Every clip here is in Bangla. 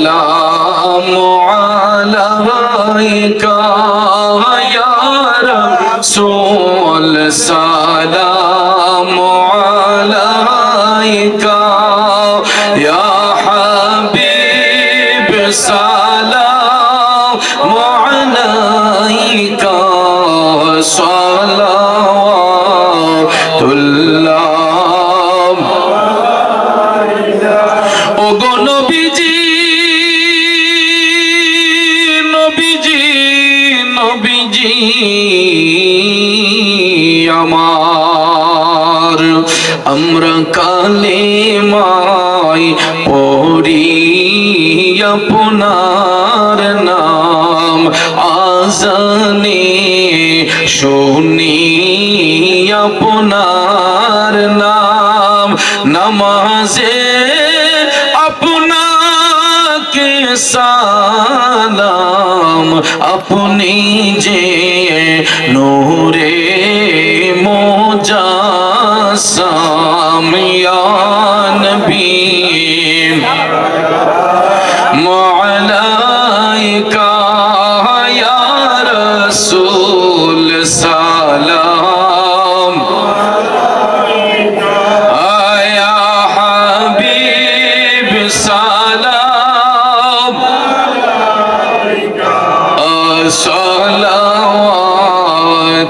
السلام عليك يا رسول السلام عليك يا حبيب السلام عليك আমার আমরা কালে মাই পড়ি আপনার নাম আজানে শুনি আপনার নাম নামাজে সালাম আপনি যে নূরে মোজাসাম ইয়া নবী মা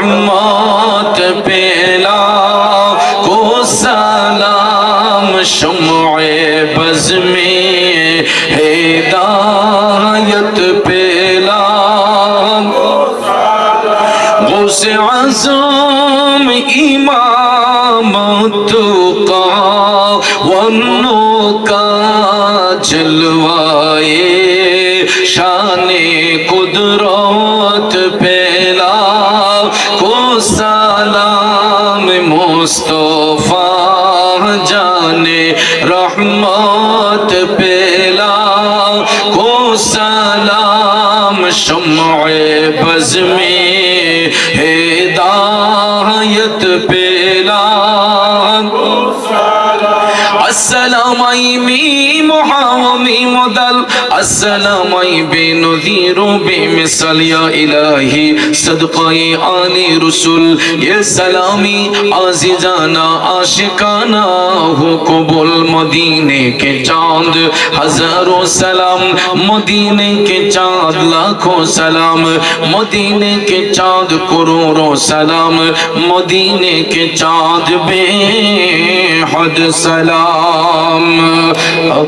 রহমত পেলা সালাম সময়ে বজমে হেদায়ত পেলা গোসে আজম ইমাম তুকা অন্য কা জলওয়ায়ে শানে কুদরত পে سلام مصطفیٰ جانے رحمت پیلا کو سلام شمع بزمی ہدایت پہ السلام محامی مدل السلام بے نذیر و بے یا الہی صدقہ علی رسول سلامی ہو قبول مدینہ کے چاند ہزار و سلام مدینہ کے چاند لاکھ و سلام مدینہ کے چاند قرور و سلام مدینہ کے چاند بے حد سلام নাম